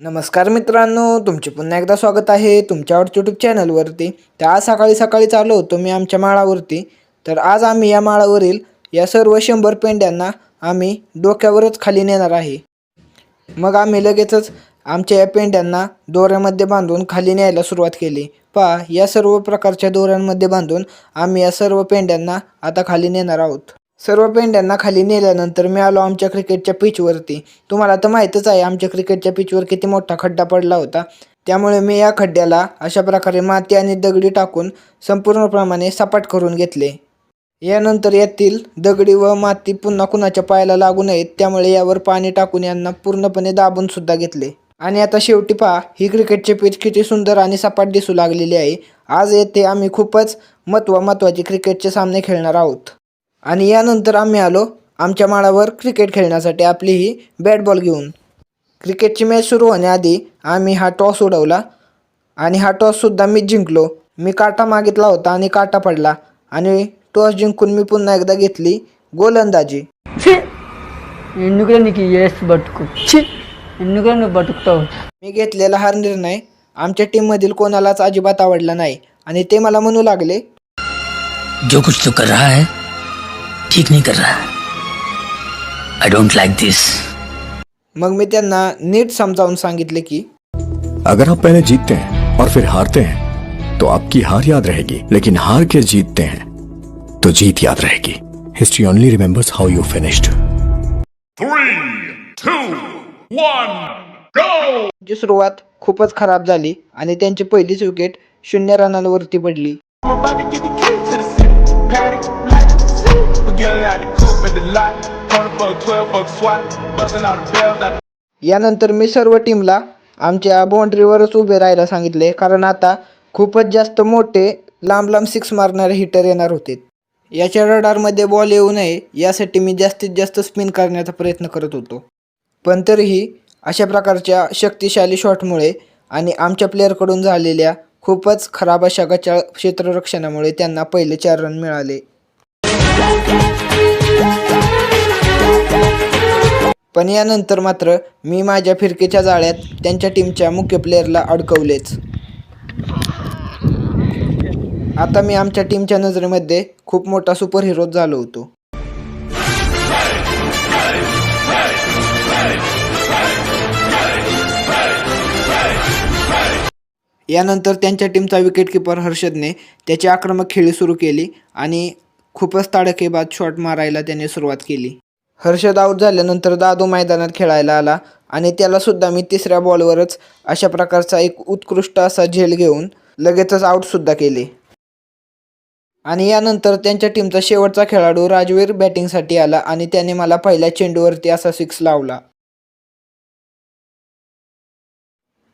नमस्कार मित्रांनो तुमचे पुन्हा एकदा स्वागत आहे तुमच्या यूट्यूब चॅनलवरती तर आज सकाळी सकाळी चाललो होतो मी आमच्या माळावरती. तर आज आम्ही या माळावरील या सर्व शंभर पेंड्यांना आम्ही डोक्यावरच खाली नेणार आहे. मग आम्ही लगेचच आमच्या या पेंड्यांना दोऱ्यामध्ये बांधून खाली न्यायला सुरुवात केली. पहा या सर्व प्रकारच्या दोऱ्यांमध्ये बांधून आम्ही या सर्व पेंड्यांना आता खाली नेणार आहोत. सर्व पेंड्यांना खाली नेल्यानंतर मी आलो आमच्या क्रिकेटच्या पिचवरती तुम्हाला तर माहीतच आहे आमच्या क्रिकेटच्या पिचवर किती मोठा खड्डा पडला होता. त्यामुळे मी या खड्ड्याला अशा प्रकारे माती आणि दगडी टाकून संपूर्णप्रमाणे सपाट करून घेतले. यानंतर यातील दगडी व माती पुन्हा कुणाच्या पायाला लागू नयेत त्यामुळे यावर पाणी टाकून यांना पूर्णपणे दाबून सुद्धा घेतले. आणि आता शेवटी पहा ही क्रिकेटची पिच किती सुंदर आणि सपाट दिसू लागलेली आहे. आज येथे आम्ही खूपच महत्त्व महत्त्वाचे क्रिकेटचे सामने खेळणार आहोत. आणि यानंतर आम्ही आलो आमच्या माळावर क्रिकेट खेळण्यासाठी आपली ही बॅट बॉल घेऊन. क्रिकेटची मॅच सुरू होण्याआधी आम्ही हा टॉस उडवला आणि हा टॉससुद्धा मी जिंकलो. मी काटा मागितला होता आणि काटा पडला आणि टॉस जिंकून मी पुन्हा एकदा घेतली गोलंदाजी. मी घेतलेला हा निर्णय आमच्या टीममधील कोणालाच अजिबात आवडला नाही आणि ते मला म्हणू लागले जो कुछ तो कर रहा है ठीक नहीं कर रहा आई डोंट लाइक दिस मग मी त्यांना नीट समजावून सांगितले की अगर आप पहले जीतते हैं और फिर हारते हैं तो आपकी हार याद रहेगी लेकिन हार के जीतते हैं तो जीत याद रहेगी। History only remembers how you finished Three, two, one, go! ची सुरुवात खूपच खराब झाली आणि त्यांची पहिलीच विकेट शून्य रनांवरती पडली. Out the at the lot. Corner 12 swat. Busting out the bells out यानंतर मी सर्व टीमला आमच्या बाउंड्रीवरच उभे राहायला सांगितले कारण आता खूपच जास्त मोठे लांब लांब सिक्स मारणारे हिटर येणार होते याच्या रडारमध्ये बॉल येऊ नये यासाठी मी जास्तीत जास्त स्पिन करण्याचा प्रयत्न करत होतो पण तरीही अशा प्रकारच्या शक्तिशाली शॉटमुळे आणि आमच्या प्लेअरकडून झालेल्या खूपच खराब अशा गच्या क्षेत्ररक्षणामुळे त्यांना पहिले चार रन मिळाले पण यानंतर मात्र मी माझ्या फिरकीच्या जाळ्यात त्यांच्या टीमच्या मुख्य प्लेअरला अडकवलेच. आता मी आमच्या टीमच्या नजरेमध्ये खूप मोठा सुपर हिरो झालो होतो. यानंतर त्यांच्या टीमचा विकेटकीपर हर्षदने त्याची आक्रमक खेळी सुरू केली आणि खूपच ताडकेबाद शॉट मारायला त्याने सुरुवात केली. हर्षद आऊट झाल्यानंतर दादू मैदानात खेळायला आला आणि त्यालासुद्धा मी तिसऱ्या बॉलवरच अशा प्रकारचा एक उत्कृष्ट असा झेल घेऊन लगेचच आऊटसुद्धा केले. आणि यानंतर त्यांच्या टीमचा शेवटचा खेळाडू राजवीर बॅटिंगसाठी आला आणि त्याने मला पहिल्या चेंडूवरती असा सिक्स लावला.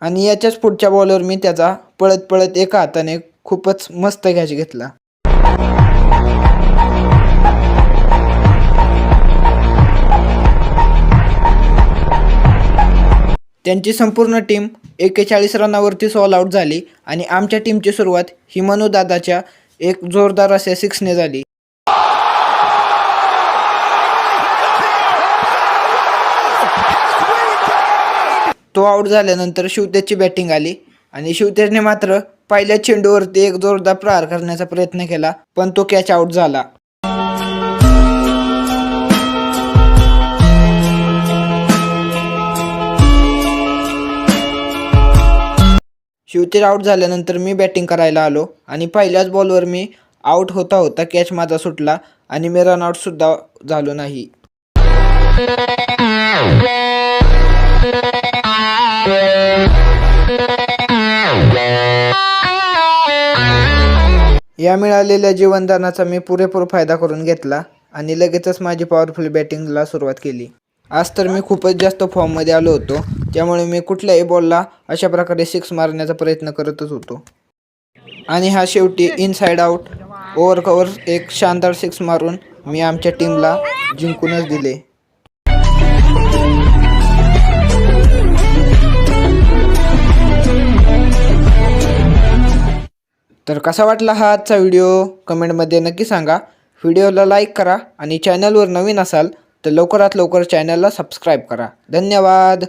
आणि याच्याच पुढच्या बॉलवर मी त्याचा पळत पळत एका हाताने खूपच मस्त कॅच घेतला. त्यांची संपूर्ण टीम एक्केचाळीस रनावरती ऑल आऊट झाली आणि आमच्या टीमची सुरुवात हिमानू दादाच्या एक जोरदार अशा सिक्सने झाली. तो आऊट झाल्यानंतर शिवतेजची बॅटिंग आली आणि शिवतेजने मात्र पहिल्या चेंडूवरती एक जोरदार प्रहार करण्याचा प्रयत्न केला पण तो कॅच आऊट झाला. शिवतेज आऊट झाल्यानंतर मी बॅटिंग करायला आलो आणि पहिल्याच बॉलवर मी आऊट होता होता कॅच माझा सुटला आणि मी रनआउटसुद्धा झालो नाही. या मिळालेल्या जीवनदानाचा मी पुरेपूर फायदा करून घेतला आणि लगेचच माझी पॉवरफुल बॅटिंगला सुरुवात केली. आज तर मी खूपच जास्त फॉर्ममध्ये आलो होतो. त्यामुळे मी कुठल्याही बॉलला अशा प्रकारे सिक्स मारण्याचा प्रयत्न करतच होतो. आणि हा शेवटी इनसाईड आऊट ओव्हर कवर एक शानदार सिक्स मारून मी आमच्या टीमला जिंकूनच दिले. तर कसा वाटला हा आजचा व्हिडिओ कमेंटमध्ये नक्की सांगा. व्हिडिओला लाईक करा आणि चॅनलवर नवीन असाल तर लवकरात लवकर चॅनलला सबस्क्राईब करा. धन्यवाद!